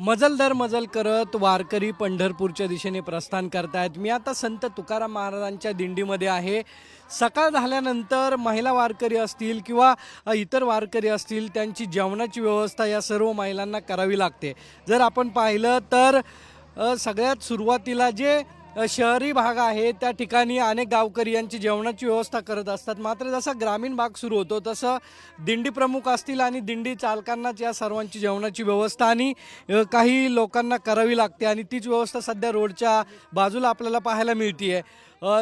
मजल दर मजल करत वारकरी पंढरपूरच्या दिशेने प्रस्थान करतायत. मी आता संत तुकाराम महाराजांच्या दिंडीमध्ये आहे. सकाळ झाल्यानंतर महिला वारकरी असतील किंवा इतर वारकरी असतील त्यांची जेवणाची व्यवस्था या सर्व महिलांना करावी लागते. जर आपण पाहिलं तर सगळ्यात सुरुवातीला जे शहरी भाग आहे त्या ठिकाणी अनेक गावकरी यांची जेवणाची व्यवस्था करत असतात. मात्र जसा ग्रामीण भाग सुरू होतो तसं दिंडी प्रमुख असतील आणि दिंडी चालकांनाच या सर्वांची जेवणाची व्यवस्था आणि काही लोकांना करावी लागते आणि तीच व्यवस्था सध्या रोडच्या बाजूला आपल्याला पाहायला मिळते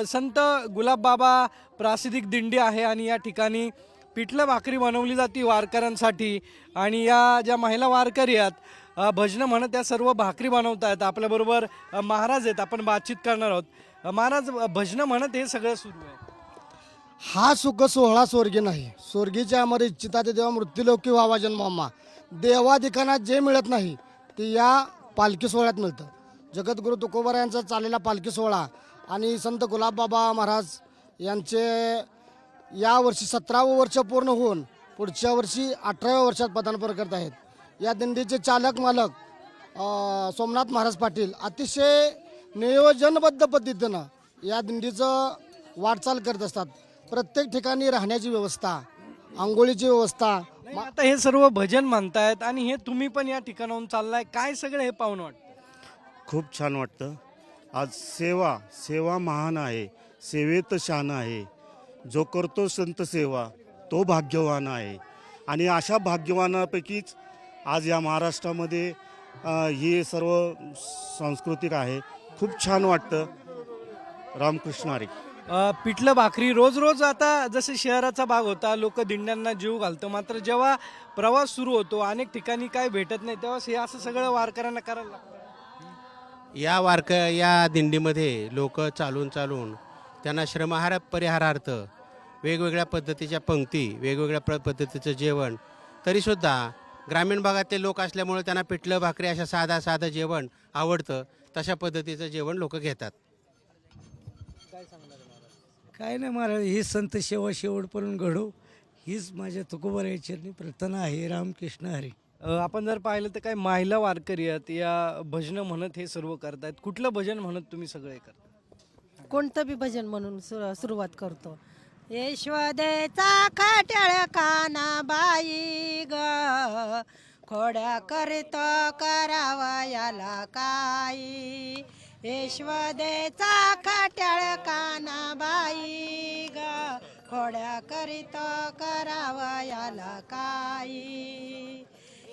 संत गुलाबबाबा प्रासिद्धिक दिंडी आहे आणि या ठिकाणी पिठलं भाकरी बनवली जाते वारकऱ्यांसाठी. आणि या ज्या महिला वारकरी आहेत भजनं म्हणत त्या सर्व भाकरी बनवत आहेत आपल्याबरोबर महाराज आहेत. आपण बातचीत करणार आहोत. महाराज भजनं म्हणत हे सगळं सुरू आहे. हा सुख सोहळा स्वर्गी नाही. स्वर्गीच्या अमर इच्छिता ते देवा मृत्यूलोकी व्हावा जन्मामा देवाधिकांना जे मिळत नाही ते या पालखी सोहळ्यात मिळतं. जगद्गुरु तुकोबर यांचा चाललेला पालखी सोहळा आणि संत गुलाबबाबा महाराज यांचे या वर्षी सतरावं वर्ष पूर्ण होऊन पुढच्या वर्षी अठराव्या वर्षात पदार्पण करत आहेत. या दिंडीचे चालक मालक सोमनाथ महाराज पाटील अतिशय नियोजनबद्ध पद्धतीनं या दिंडीचं वाटचाल करत असतात. प्रत्येक ठिकाणी राहण्याची व्यवस्था आंघोळीची व्यवस्था नाही, आता हे सर्व भजन म्हणतायत आणि हे तुम्ही पण या ठिकाणाहून चाललाय. काय सगळं हे पाहून वाटतं? खूप छान वाटतं. आज सेवा सेवा महान आहे. सेवेत शान आहे. जो करतो संत सेवा तो भाग्यवान आहे. आणि अशा भाग्यवानापैकीच आज या महाराष्ट्रामध्ये ही सर्व सांस्कृतिक आहे. खूप छान वाटतं. रामकृष्ण हरी पिठलं भाकरी. रोज रोज आता जसे शहराचा भाग होता लोक दिंड्यांना जीव घालतो. मात्र जेव्हा प्रवास सुरू होतो अनेक ठिकाणी काय भेटत नाही तेव्हा हे असं सगळं वारकऱ्यांना करायला लागतं. या वारक या दिंडीमध्ये लोक चालून चालून त्यांना श्रमहार परिहारार्थ वेगवेगळ्या पद्धतीच्या पंक्ती वेगवेगळ्या पद्धतीचं जेवण तरीसुद्धा ग्रामीण भागातले लोक असल्यामुळे त्यांना पिठलं भाकरी अशा साधा साधं जेवण आवडतं. तशा पद्धतीचं जेवण लोक घेतात. काय नाही महाराज ही संत सेवा शेवटपर्यंत घडो. हीच माझ्या तुकोबराच्या चरणी प्रार्थना आहे. रामकृष्ण हरी. आपण जर पाहिलं तर काय महिला वारकरी आहेत या भजनं म्हणत हे सर्व करतायत. कुठलं भजन म्हणत तुम्ही सगळे करता? कोणतं बी भजन म्हणून सुर- सुरुवात करतो. यशोदेचा खट्याळ काना बाई ग. खोड्या करतो करावा याला काही यशोदेचा खट्याळ काना बाई ग. खोड्या करतो करावा याला काही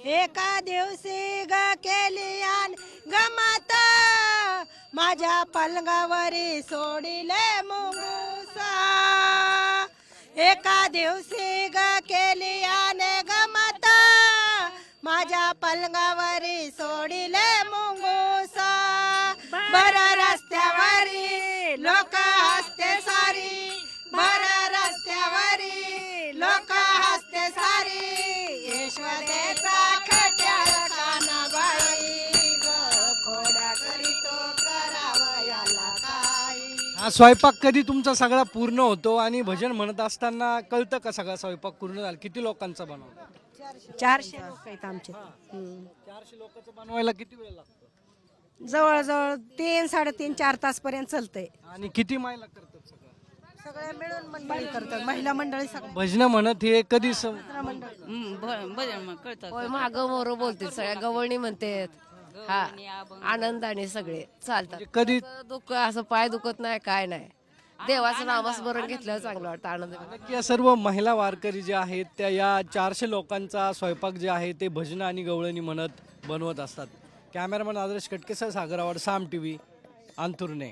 एका दिवशी ग केली आन गमत. माझ्या पलंगावरी सोडिले एका दिवशी ग केली आने गमत. माझ्या पलंगावरी सोडिले मुंगूसा. बर. रस्त्यावरी लोक हा स्वयंपाक कधी तुमचा सगळा पूर्ण होतो आणि भजन म्हणत असताना कळतं का सगळा स्वयंपाक पूर्ण झाला? किती लोकांचा बनवतो चारशे लोक आहेत आमचे. चारशे लोकांचं बनवायला किती वेळ लागतो? जवळजवळ तीन साडेतीन चार तास पर्यंत चालतंय. आणि किती महिला करतात सगळं? सगळ्या मिळून मंडळी करतात महिला मंडळी सगळं भजनं म्हणत हे कधी सं- होय माग मोर बोलतील सगळ्या गवळणी म्हणतात. हा. आनंदाने सगळे चालतात. म्हणजे कधी असं दुःख असं पाय दुखत नाही काय नाही. देवाचं नामस्मरण घेतल्यावर चांगलं वाटतं आनंद नक्की या सर्व महिला वारकरी ज्या आहेत त्या या चारशे लोकांचा स्वयंपाक जे आहे ते भजनं आणि गवळणी म्हणत बनवत असतात. कॅमेरामॅन आदर्श कटकेसर सागरावर साम टी व्ही अंथुर्णे.